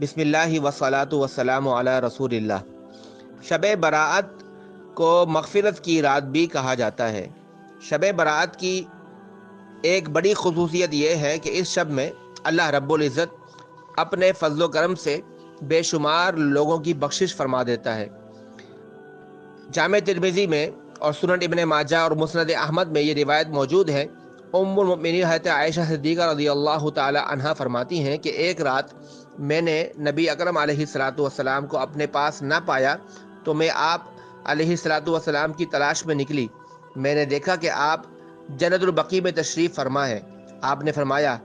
بسم اللہ وسلاۃ وسلام علی رسول اللہ۔ شب براعت کو مغفرت کی رات بھی کہا جاتا ہے۔ شب براعت کی ایک بڑی خصوصیت یہ ہے کہ اس شب میں اللہ رب العزت اپنے فضل و کرم سے بے شمار لوگوں کی بخشش فرما دیتا ہے۔ جامع ترمیزی میں اور سنن ابن ماجہ اور مسند احمد میں یہ روایت موجود ہے ام المؤمنین حضرت عائشہ صدیقہ رضی اللہ تعالی عنہ فرماتی ہیں کہ ایک رات میں نے نبی اکرم علیہ السلاۃ والسلام کو اپنے پاس نہ پایا تو میں آپ علیہ السلاۃ والسلام کی تلاش میں نکلی۔ میں نے دیکھا کہ آپ جنت البقی میں تشریف فرما ہے آپ نے فرمایا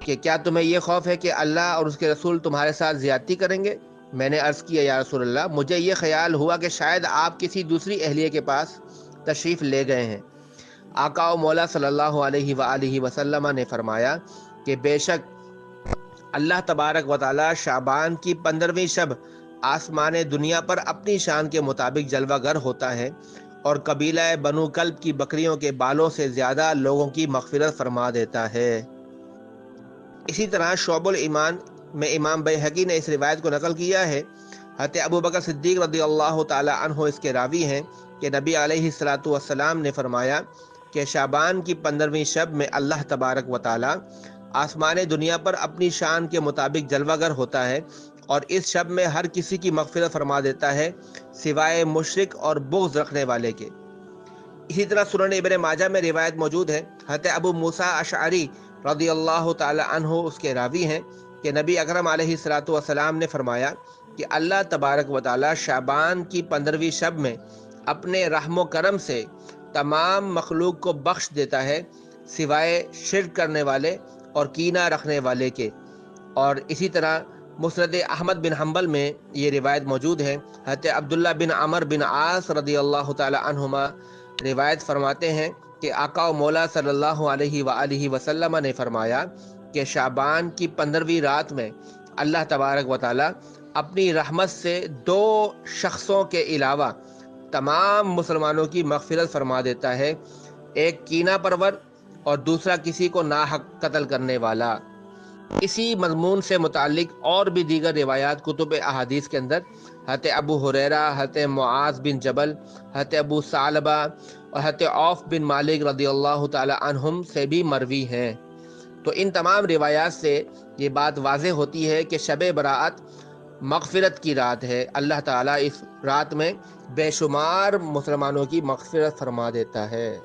کہ کیا تمہیں یہ خوف ہے کہ اللہ اور اس کے رسول تمہارے ساتھ زیادتی کریں گے؟ میں نے عرض کیا، یا رسول اللہ، مجھے یہ خیال ہوا کہ شاید آپ کسی دوسری اہلیہ کے پاس تشریف لے گئے ہیں۔ آقا و مولا صلی اللہ علیہ وآلہ وسلم نے فرمایا کہ بے شک اللہ تبارک و تعالی شعبان کی پندرہویں شب آسمان دنیا پر اپنی شان کے مطابق جلوہ گر ہوتا ہے اور قبیلہ بنو کلب کی بکریوں کے بالوں سے زیادہ لوگوں کی مغفرت فرما دیتا ہے۔ اسی طرح شعب الایمان میں امام حقی نے اس روایت کو نقل کیا ہے۔ حضرت ابو بکر صدیق رضی اللہ تعالی عنہ اس کے راوی ہیں کہ نبی علیہ السلاۃ والسلام نے فرمایا کہ شابان کی پندرہویں شب میں اللہ تبارک و تعالی آسمان دنیا پر اپنی شان کے مطابق جلوہ گر ہوتا ہے اور اس شب میں ہر کسی کی مغفرت فرما دیتا ہے، سوائے مشرق اور بغض رکھنے والے کے۔ اسی طرح سنن ابن ماجہ میں روایت موجود ہے، حضرت ابو موسیٰ اشعری رضی اللہ تعالی عنہ اس کے راوی ہیں کہ نبی اکرم علیہ السلاۃ والسلام نے فرمایا کہ اللہ تبارک و تعالی شابان کی پندرہویں شب میں اپنے رحم و کرم سے تمام مخلوق کو بخش دیتا ہے سوائے شرک کرنے والے اور کینہ رکھنے والے کے۔ اور اسی طرح مسرد احمد بن حنبل میں یہ روایت موجود ہے۔ حضرت عبداللہ بن عمر بن عاص رضی اللہ تعالی عنہما روایت فرماتے ہیں کہ آقا و مولا صلی اللہ علیہ وآلہ وسلم نے فرمایا کہ شعبان کی پندرہویں رات میں اللہ تبارک و تعالی اپنی رحمت سے دو شخصوں کے علاوہ تمام مسلمانوں کی مغفرت فرما دیتا ہے۔ ایک کینہ پرور اور دوسرا کسی کو ناحق قتل کرنے والا۔ اسی مضمون سے متعلق اور بھی دیگر روایات کتب احادیث کے اندر حت ابو حریرہ حت معاذ بن جبل حت ابو صالبہ اور حت عوف بن مالک رضی اللہ تعالی عنہم سے بھی مروی ہیں۔ تو ان تمام روایات سے یہ بات واضح ہوتی ہے کہ شب براعت مغفرت کی رات ہے۔ اللہ تعالیٰ اس رات میں بے شمار مسلمانوں کی مغفرت فرما دیتا ہے۔